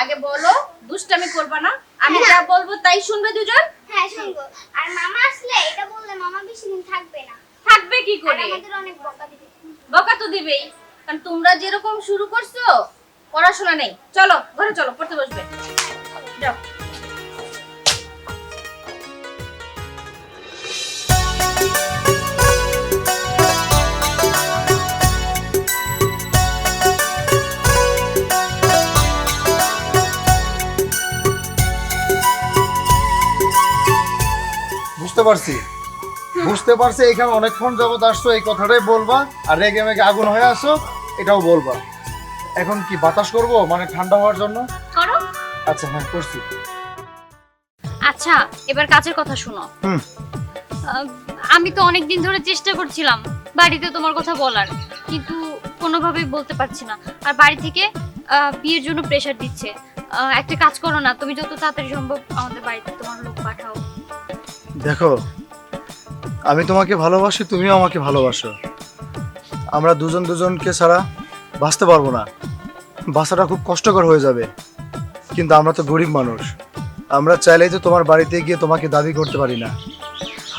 আগে বলো দুষ্টামি করবে না। আমি যা বলব তাই শুনবে দুজন? হ্যাঁ শুনব। আর মামা আসলে এটা বললে মামা বেশি দিন থাকবে না। থাকবে কি করে? আমাদের অনেক বকা দিবে। বকা তো দিবেই। কারণ তোমরা যেরকম শুরু করছ পড়াশোনা নেই। চলো ঘরে চলো পড়তে বসবে। যাও। বুঝতে পারছি। বুঝতে পারছি এখানে অনেকক্ষণ যাবত আসছো এই কথাটাই বলবা আর রেগে মেগে আগুন হয়ে আসো এটাও বলবা। এখন কি বাতাস করব মানে ঠান্ডা হওয়ার জন্য? করো। আচ্ছা হ্যাঁ করছি। আচ্ছা এবার কাজের কথা শোনো। হুম। আমি তো অনেক দিন ধরে চেষ্টা করছিলাম বাড়িতে তোমার কথা বলার কিন্তু কোনোভাবেই বলতে পারছি না। আর বাড়ি থেকে আহ, বিয়ের জন্য প্রেশার দিচ্ছে। একটা কাজ করো না তুমি যত তাড়াতাড়ি সম্ভব আমাদের বাড়িতে তোমার লোক পাঠাও। দেখো, আমি তোমাকে ভালোবাসি, তুমিও আমাকে ভালোবাসো। আমরা দুজন দুজনকে ছাড়া বাঁচতে পারব না। বাঁচাটা খুব কষ্টকর হয়ে যাবে। কিন্তু আমরা তো গরিব মানুষ। আমরা চাইলেই তো তোমার বাড়িতে গিয়ে তোমাকে দাবি করতে পারি না।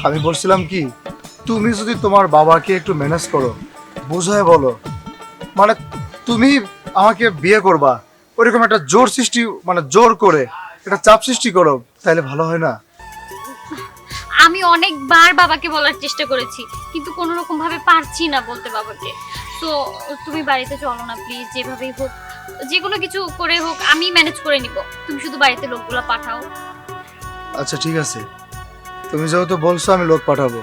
আমি বলছিলাম কি, তুমি যদি তোমার বাবাকে একটু ম্যানেজ করো, বোঝায় বলো। মানে তুমি আমাকে বিয়ে করবা ওইরকম একটা জোর সৃষ্টি মানে জোর করে, একটা চাপ সৃষ্টি করো তাহলে ভালো হয় না? আমি অনেকবার বাবাকে বলার চেষ্টা করেছি কিন্তু কোনো রকম ভাবে পারছি না বলতে বাবাকে। তো তুমি বাড়িতে চলো না প্লিজ যেভাবেই হোক যে কোনো কিছু করে হোক আমি ম্যানেজ করে নিব। তুমি শুধু বাড়িতে লোকগুলো পাঠাও। আচ্ছা ঠিক আছে। তুমি যেহেতু বলছো আমি লোক পাঠাবো।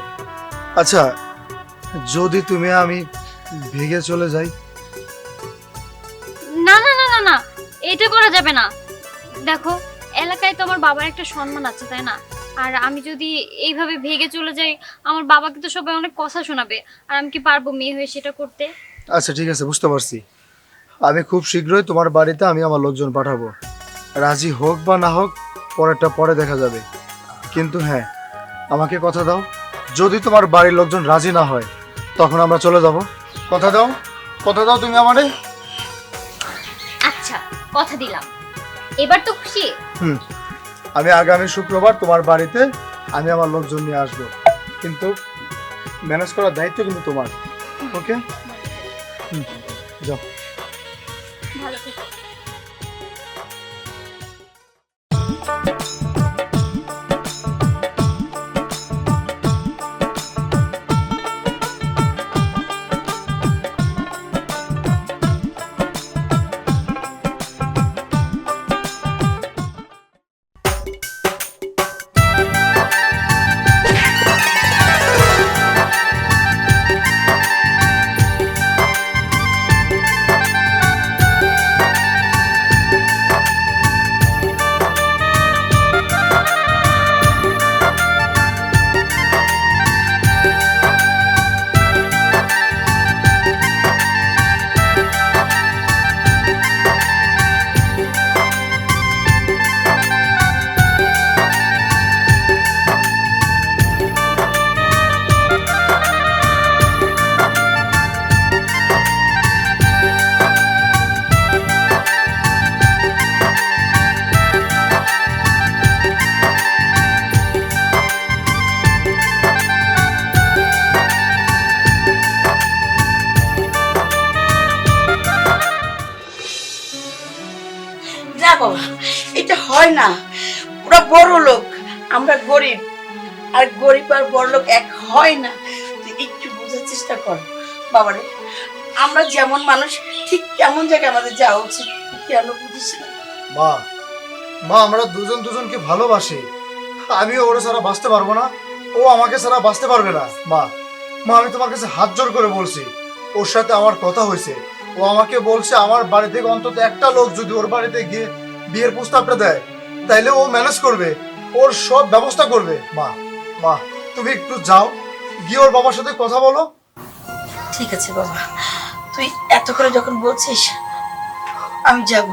আচ্ছা যদি তুমি আমি ভেগে চলে যাই? না না না না না এটা করা যাবে না। দেখো এলাকায় তো আমার বাবার একটা সম্মান আছে তাই না? আর আমি যদি এইভাবে ভেগে চলে যাই আমার বাবাকে তো সবাই অনেক কথা শোনাবে। আর আমি কি পারব মেয়ে হয়ে সেটা করতে? আচ্ছা ঠিক আছে বুঝতে পারছি। আমি খুব শীঘ্রই তোমার বাড়িতে আমি আমার লোকজন পাঠাবো। রাজি হোক বা না হোক পরেরটা পরে দেখা যাবে। কিন্তু হ্যাঁ আমাকে কথা দাও। যদি তোমার বাড়ির লোকজন রাজি না হয় তখন আমরা চলে যাব। কথা দাও কথা দাও তুমি আমারে। আচ্ছা কথা দিলাম। এবার তো খুশি? হুম। আমি আগামী শুক্রবার তোমার বাড়িতে আমি আমার লোকজন নিয়ে আসব। কিন্তু ম্যানেজ করার দায়িত্ব কিন্তু তোমার। ওকে হুম, যাও। আর গরিব আর বড় লোক এক হয় না। তুই একটু বোঝার চেষ্টা কর, বাবারে। আমরা যেমন মানুষ, ঠিক কেমন জায়গায় আমাদের যাওয়া উচিত। কেন বুঝিস না। মা মা, আমরা দুজন দুজনকে ভালোবাসি। আমিও ওরা ছাড়া বাঁচতে পারব না। ও আমাকে ছাড়া বাঁচতে পারবে না। মা মা, আমি তোমার কাছে হাত জোর করে বলছি। ওর সাথে আমার কথা হয়েছে। ও আমাকে বলছে, আমার বাড়ি থেকে অন্তত একটা লোক যদি ওর বাড়িতে গিয়ে বিয়ের প্রস্তাবটা দেয়, তাইলে ও ম্যানেজ করবে। ওর সব ব্যবস্থা করবে। মা মা তুমি একটু যাও। গিয়ে ওর বাবার সাথে কথা বলো। ঠিক আছে বাবা। তুই এত করে যখন বলছিস আমি যাব।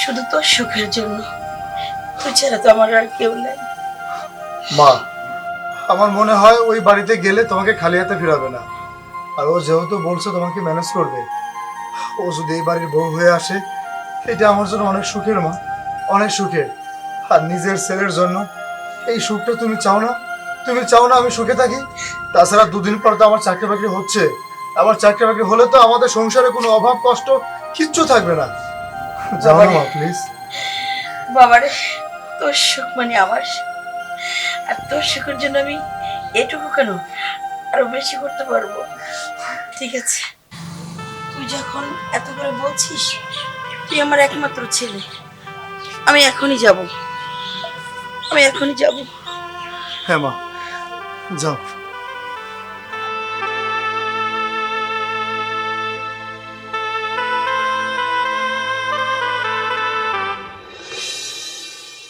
শুধু তোর সুখের জন্য। তুই ছাড়া তো আমার আর কেউ নেই। মা আমার মনে হয় ওই বাড়িতে গেলে তোমাকে খালি হাতে ফিরাবে না। আর ও যেহেতু বলছে তোমাকে ম্যানেজ করবে ও যদি এই বাড়ির বউ হয়ে আসে এটা আমার জন্য অনেক সুখের মা অনেক সুখের। আর নিজের ছেলের জন্য এই সুখটা তুমি চাও না? তুমি চাও না আমি সুখে থাকি? তাছাড়া দুদিন পর তো আমার চাকরি বাকরি হচ্ছে। আমার চাকরি বাকরি হলে তো আমাদের সংসারে কোনো অভাব কষ্ট কিচ্ছু থাকবে না। যাও না প্লিজ বাবারে তোর সুখ মানে আমার আর তোর সুখের জন্য আমি এটুকু কেন আরও বেশি করতে পারব? ঠিক আছে। তুই যখন এত করে বলছিস তুই আমার একমাত্র ছেলে। আমি এখনই যাব। আমি এখনই যাব। হ্যাঁ মা যাও।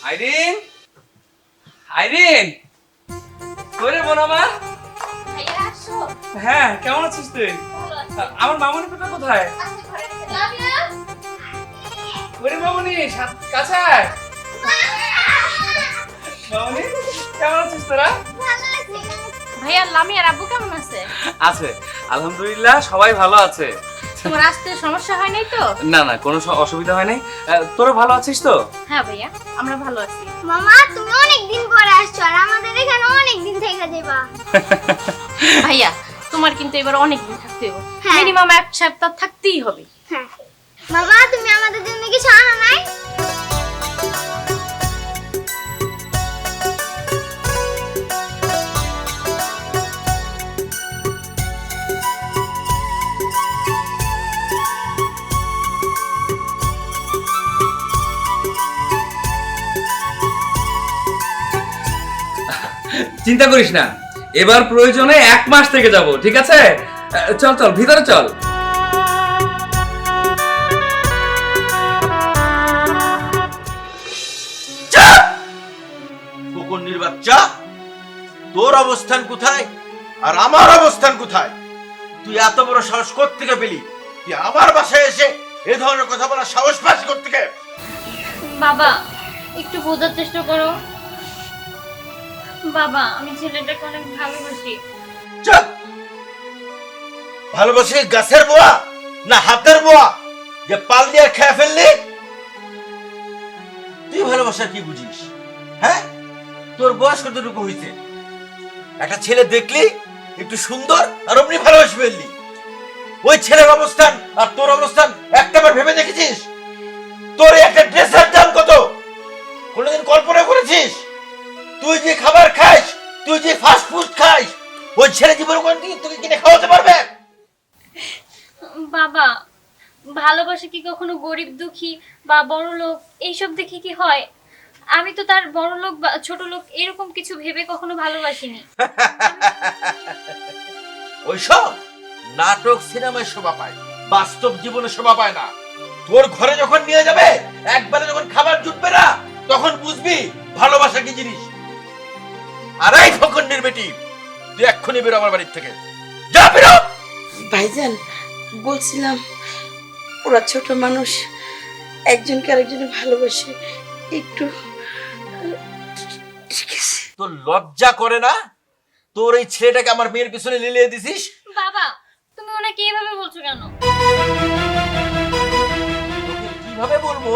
আইরিন আইরিন করে বোন আমার হ্যাঁ কেমন আছিস তুই? আমার মামনি পেটা কোথায়? লামিয়া ওরে মামনি সাত- কাছে আয়। মামনি কেমন আছিস তোরা? ভাইয়া লামিয়ার আব্বু কেমন আছে? আছে। আলহামদুলিল্লাহ সবাই ভালো আছে। তোমার আসতে সমস্যা হয় নাই তো? না না কোনো অসুবিধা হয় নাই। তোরা ভালো আছিস তো? হ্যাঁ ভাইয়া আমরা ভালো আছি। মামা তুমি অনেক দিন পরে আসছো আর আমাদের এখানে অনেক দিন থেকে যাবা ভাইয়া তোমার কিন্তু এবার অনেক দিন থাকতে হবে হ্যাঁ। মিনিমাম এক সপ্তাহ থাকতেই হবে। হ্যাঁ। মামা চিন্তা করিস না। এবার প্রয়োজনে এক মাস থেকে যাব ঠিক আছে? চল চল ভিতরে চল। ফকুন্নির বাচ্চা তোর অবস্থান কোথায়? আর আমার অবস্থান কোথায়? তুই এত বড় সাহস থেকে পেলি? তুই আমার বাসায় এসে এ ধরনের কথা বলার সাহস পাস থেকে বাবা একটু বোঝার চেষ্টা করো। বাবা, আমি ছেলেটাকে অনেক ভালোবাসি। চুপ! ভালোবাসি গাছের বোয়া না হাতের বোয়া? যে পাল দিয়ে খেয়ে ফেললি? তুই কি বুঝিস হ্যাঁ? তোর বয়স কতটুকু হইছে? একটা ছেলে দেখলি, একটু সুন্দর, আর অমনি ভালোবাসি ফেললি। ওই ছেলের অবস্থান আর তোর অবস্থান একটাবার ভেবে দেখেছিস? তোর একটা ড্রেসের দাম কত? কোনোদিন কল্পনা করেছিস? তুই যে খাবার খাস তুই যে ফাস্ট ফুড খাস ওই ছেলে জীবন কোনদিন তোকে কিনে খাওয়াতে পারবে? বাবা ভালোবাসা কি কখনো গরিব দুঃখী বা বড় লোক এইসব দেখে কি হয়? আমি তো তার বড় লোক বা ছোট লোক এরকম কিছু ভেবে কখনো ভালোবাসিনি। ওইসব? নাটক সিনেমায় শোভা পায় বাস্তব জীবনে শোভা পায় না। তোর ঘরে যখন নিয়ে যাবে একবারে যখন খাবার জুটবে না তখন বুঝবি ভালোবাসা কি জিনিস। আর এই ফকন্নির বেটি। তুই এক্ষুনি বেরো আমার বাড়ির থেকে। যা বেরো! ভাইজান বলছিলাম ওরা ছোট মানুষ একজনকে আরেকজনে ভালোবাসে একটু তোর লজ্জা করে না? তোর এই ছেলেটাকে আমার মেয়ের পিছনে লিলিয়ে দিছিস? বাবা তুমি ওনাকে এভাবে বলছো কেন? কীভাবে বলব?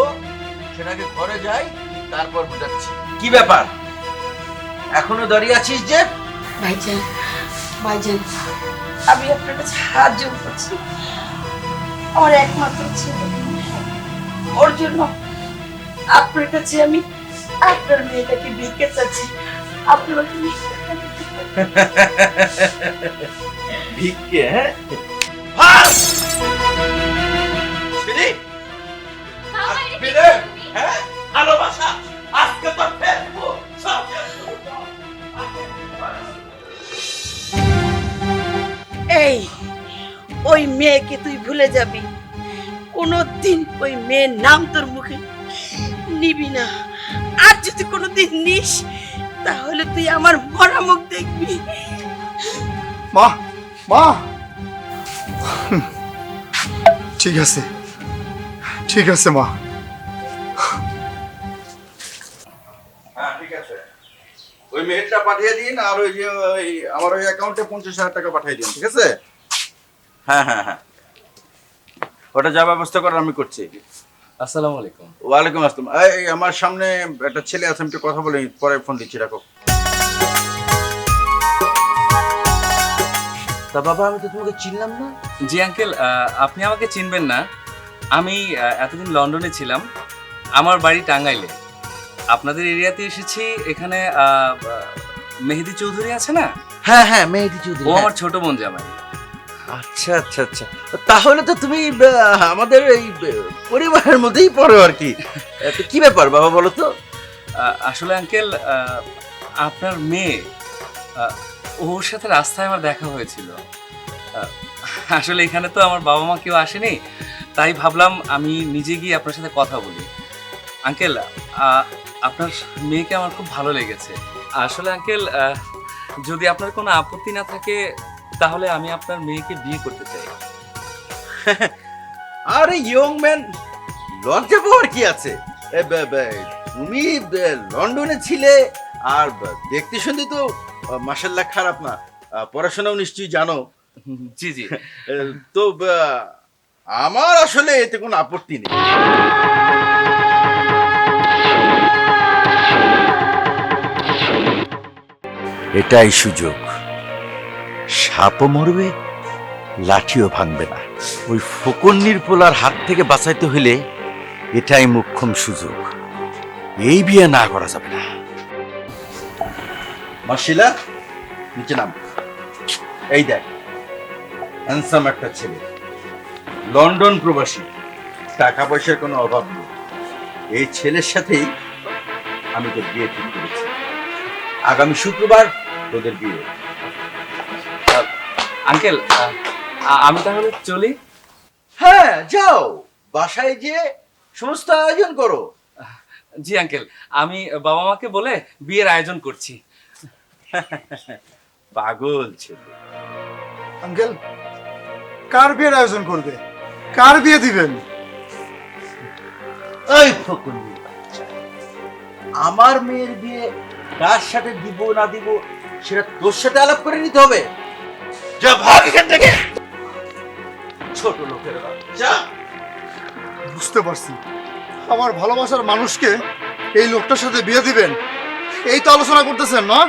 সেটাকে ঘরে যাই তারপর বোঝাচ্ছি। কি ব্যাপার? এখনও দাঁড়িয়ে আছিস যে? ভাইজান ভাইজান আমি আপনার কাছে সাহায্য করছি। আমার একমাত্র ছেলে। ওর জন্য আপনার কাছে আমি আপনার মেয়েটাকে বিকে চাচ্ছি। আপনার ভিক্ষা হ্যাঁ? হ্যাঁ? ভালোবাসা আজকে তোর ফেলব সব এই, ওই মেয়েকে তুই ভুলে যাবি। কোনোদিন ওই মেয়ের নাম তোর মুখে নিবি না। আর যদি কোনোদিন নিস, তাহলে তুই আমার মরা মুখ দেখবি। মা মা। ঠিক আছে ঠিক আছে মা। ওই মেয়েটা পাঠিয়ে দিন আর ওই যে ওই আমার ওই অ্যাকাউন্টে পঞ্চাশ হাজার টাকা পাঠিয়ে দিন ঠিক আছে? হ্যাঁ হ্যাঁ হ্যাঁ। ওটা যা ব্যবস্থা করার আমি করছি। আসসালামু আলাইকুম। ওয়ালাইকুম আসসালাম। এই আমার সামনে একটা ছেলে আছে আমি একটু কথা বলি পরে ফোন দিচ্ছি রাখো। তা বাবা আমি তো তোমাকে চিনলাম না। জি আঙ্কেল আপনি আমাকে চিনবেন না। আমি এতদিন লন্ডনে ছিলাম। আমার বাড়ি টাঙ্গাইলে। আপনাদের এরিয়াতে এসেছি এখানে মেহেদি চৌধুরী আছে না? হ্যাঁ হ্যাঁ মেহেদি চৌধুরী ও আমার ছোট বোন জামাই। আচ্ছা আচ্ছা আচ্ছা। তাহলে তো তুমি আমাদের এই পরিবারের মধ্যেই পড়ো আর কি। কি ব্যাপার বাবা বলো তো? আসলে আঙ্কেল আপনার মেয়ে ওর সাথে রাস্তায় আমার দেখা হয়েছিল। আসলে এখানে তো আমার বাবা মা কেউ আসেনি তাই ভাবলাম আমি নিজে গিয়ে আপনার সাথে কথা বলি। আঙ্কেল আপনার মেয়েকে আমার খুব ভালো লেগেছে। আসলে আঙ্কেল যদি আপনার কোনো আপত্তি না থাকে তাহলে আমি আপনার মেয়েকে বিয়ে করতে চাই। আরে ইয়ং ম্যান লজ্জা পাওয়ার কি আছে? তুমি লন্ডনে ছিলে আর দেখতে শুনতে তো মাসাল্লাহ খারাপ না। পড়াশোনাও নিশ্চয়ই জানো। জি জি। তো আমার আসলে এতে কোনো আপত্তি নেই। এটাই সুযোগ। সাপও মরবে, লাঠিও ভাঙবে না। ওই ফকন্নির পোলার হাত থেকে বাঁচাইতে হলে এটাই মুখ্যম সুযোগ। এই বিয়ে না করা যাবে না। মাসিলা, নিচে নাম। এই দেখ হ্যান্সাম একটা ছেলে। লন্ডন প্রবাসী। টাকা পয়সার কোনো অভাব নেই। এই ছেলের সাথেই আমি তোর বিয়ে ঠিক আগামী শুক্রবার তোদের বিয়ে। আঙ্কেল আমি তাহলে চলি? হ্যাঁ যাও। বাসায় যে সমস্ত আয়োজন করো। জি আঙ্কেল আমি বাবা মাকে বলে বিয়ের আয়োজন করছি। পাগল ছেলে। আঙ্কেল কার বিয়ের আয়োজন করবে? কার বিয়ে দিবেন? এই ফকুন্নি আমার মেয়ের বিয়ে কার সাথে দিব, না দিব, সেটা তোর সাথে আলাপ করে নিতে হবে। যা ভাগ এখান থেকে। ছোট লোকের যা। বুঝতে পারছি। আমার ভালোবাসার মানুষকে এই লোকটার সাথে বিয়ে দিবেন। এই তো আলোচনা করতেছেন, না?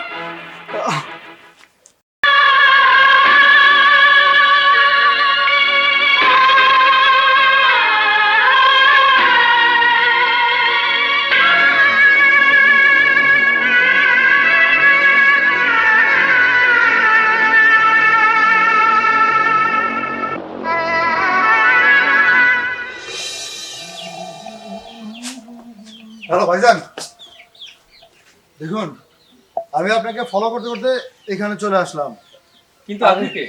ভাইজান দেখুন আমি আপনাকে ফলো করতে করতে এখানে চলে আসলাম। কিন্তু আপনি কে?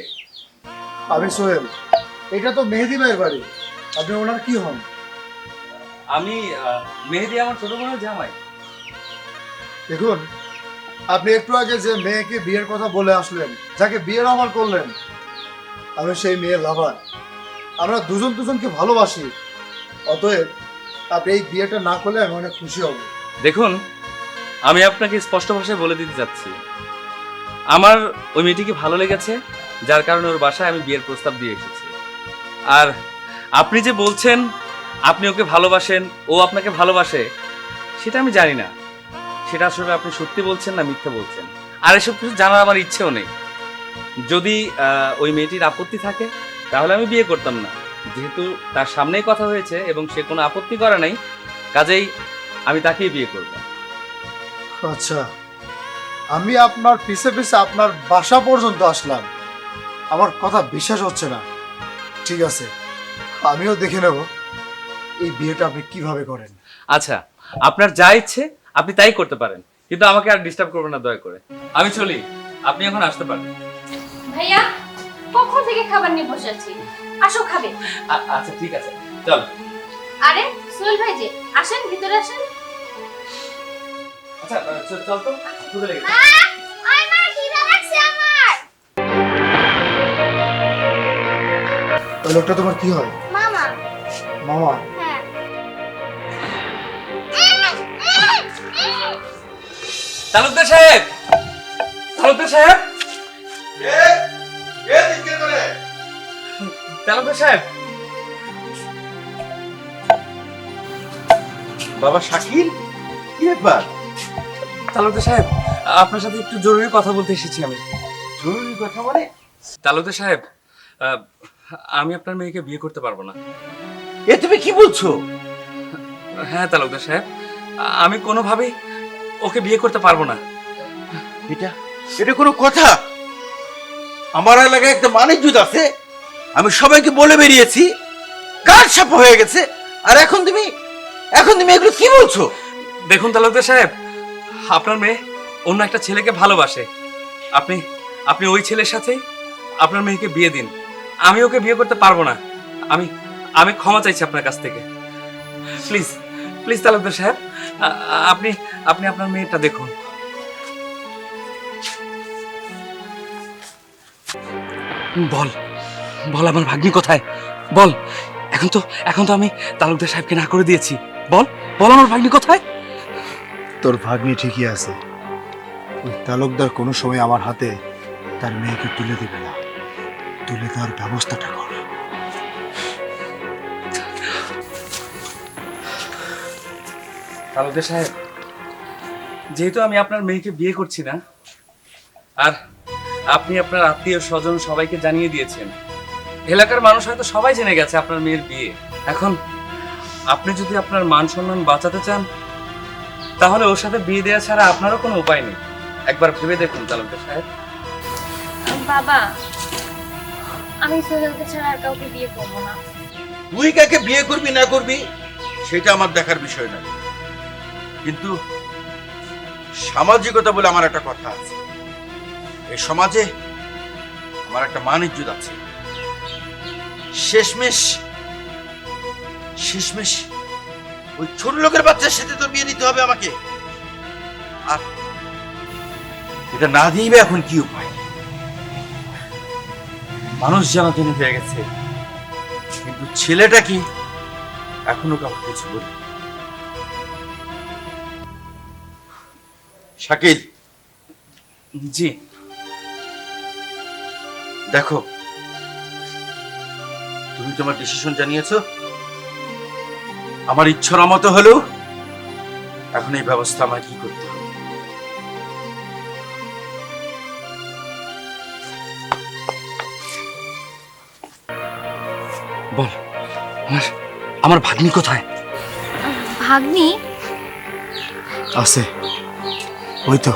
আমি সোহেল। এটা তো মেহেদি ভাইয়ের বাড়ি। আপনি ওনার কি হন? আমি আহ, মেহেদি আমার ছোট বোনের জামাই। দেখুন আপনি একটু আগে যে মেয়েকে বিয়ের কথা বলে আসলেন যাকে বিয়ের আমার করলেন আমি সেই মেয়ের লাভার আমরা দুজন দুজনকে ভালোবাসি। অতএব আপনি এই বিয়েটা না করলে আমি অনেক খুশি হব। দেখুন, আমি আপনাকে স্পষ্ট ভাষায় বলে দিতে চাচ্ছি। আমার ওই মেয়েটিকে ভালো লেগেছে, যার কারণে ওর বাসায় আমি বিয়ের প্রস্তাব দিয়ে এসেছি। আর আপনি যে বলছেন, আপনি ওকে ভালোবাসেন, ও আপনাকে ভালোবাসে, সেটা আমি জানি না। সেটা আসলে আপনি সত্যি বলছেন না মিথ্যা বলছেন? আর এসব কিছু জানার আমার ইচ্ছেও নেই। যদি ওই মেয়েটির আপত্তি থাকে, তাহলে আমি বিয়ে করতাম না। যেহেতু তার সামনেই কথা হয়েছে এবং সে কোনো আপত্তি করে নাই কাজেই আমি তাকেই বিয়ে করব। আচ্ছা আমি আপনার পিছে পিছে আপনার বাসা পর্যন্ত আসলাম। আমার কথা বিশ্বাস হচ্ছে না। ঠিক আছে আমিও দেখে নেব এই বিয়েটা আপনি কীভাবে করেন। আচ্ছা আপনার যা ইচ্ছে আপনি তাই করতে পারেন কিন্তু আমাকে আর ডিস্টার্ব করবেন না দয়া করে। আমি চলি আপনি এখন আসতে পারেন। ভাইয়া কখন থেকে খাবার নিয়ে বসে আছি আসো খাবে। আচ্ছা ঠিক আছে। চল। আরে সোহেল ভাই যে আসেন ভিতরে আসেন। আচ্ছা চল- তো খুদে লেগে মা মা খিদে লাগছে আমার। ওই লোকটা তোমার কি হয়? মামা। মামা? হ্যাঁ। তালুকদার সাহেব! তালুকদার সাহেব! তালুকদার সাহেব? বাবা শাকিল? কি ব্যাপার? তালুকদার সাহেব আপনার সাথে একটু জরুরি কথা বলতে এসেছি আমি। জরুরি কথা মানে? তালুকদার সাহেব আমি আপনার মেয়েকে বিয়ে করতে পারব না। এ তুমি কি বলছো? হ্যাঁ তালুকদার সাহেব আমি কোনোভাবেই ওকে বিয়ে করতে পারব না। এটা এটা কোনো কথা? আমার এলাকায় একটা মানিজ্যুত আছে। আমি সবাইকে বলে বেরিয়েছি কার সাপ হয়ে গেছে। আর এখন তুমি এখন তুমি এগুলো কি বলছো? দেখুন তালুকদার সাহেব, আপনার মেয়ে অন্য একটা ছেলেকে ভালোবাসে। আপনি আপনি ওই ছেলের সাথেই আপনার মেয়েকে বিয়ে দিন। আমি ওকে বিয়ে করতে পারব না। আমি আমি ক্ষমা চাইছি আপনার কাছ থেকে। প্লিজ প্লিজ তালুকদার সাহেব আপনি আপনি আপনার মেয়েটা দেখুন। বল। বল আমার ভাগ্নি কোথায়? বল। এখন তো এখন তো আমি তালুকদার সাহেবকে না করে দিয়েছি। বল বল আমার ভাগ্নি কোথায়? তোর ভাগ্নি ঠিকই আছে। ওই তালুকদার কোনো সময় আমার হাতে তার মেয়েকে তুলে দিবে না। তুলে দেওয়ার ব্যবস্থাটা কর। তালুকদার সাহেব যেহেতু আমি আপনার মেয়েকে বিয়ে করছি না আর আপনি আপনার আত্মীয় স্বজন সবাইকে জানিয়ে দিয়েছেন এলাকার মানুষ হয়তো সবাই জেনে গেছে আপনার মেয়ের বিয়ে। এখন আপনি যদি আপনার মান সম্মান বাঁচাতে চান তাহলে ওর সাথে বিয়ে দেওয়া ছাড়া আপনারও কোনো উপায় নেই। একবার ভেবে দেখুন তালুকদার সাহেব। বাবা আমি সোহেলকে ছাড়া আর কাউকে বিয়ে করব না। তুই কাকে বিয়ে করবি না করবি সেটা আমার দেখার বিষয় না। কিন্তু সামাজিকতা বলে আমার একটা কথা আছে। এই সমাজে আমার একটা মান ইজ্জত আছে। শেষমেশ শেষমেশ ওই ছোট লোকের বাচ্চার সাথে তো বিয়ে দিতে হবে আমাকে। আর এটা না দিবে এখন কি উপায়? মানুষ জানাজানি হয়ে গেছে। কিন্তু ছেলেটা কি? এখনও কাউকে কিছু বলি শাকিল। জি। দেখো তুমি তোমার ডিসিশন জানিয়েছো? আমার ইচ্ছার মতো হলেও এখন এই ব্যবস্থা আমায় কি করতে হবে? বল আমার আমার ভাগ্নি কোথায়? ভাগ্নি? আছে। ওই তো।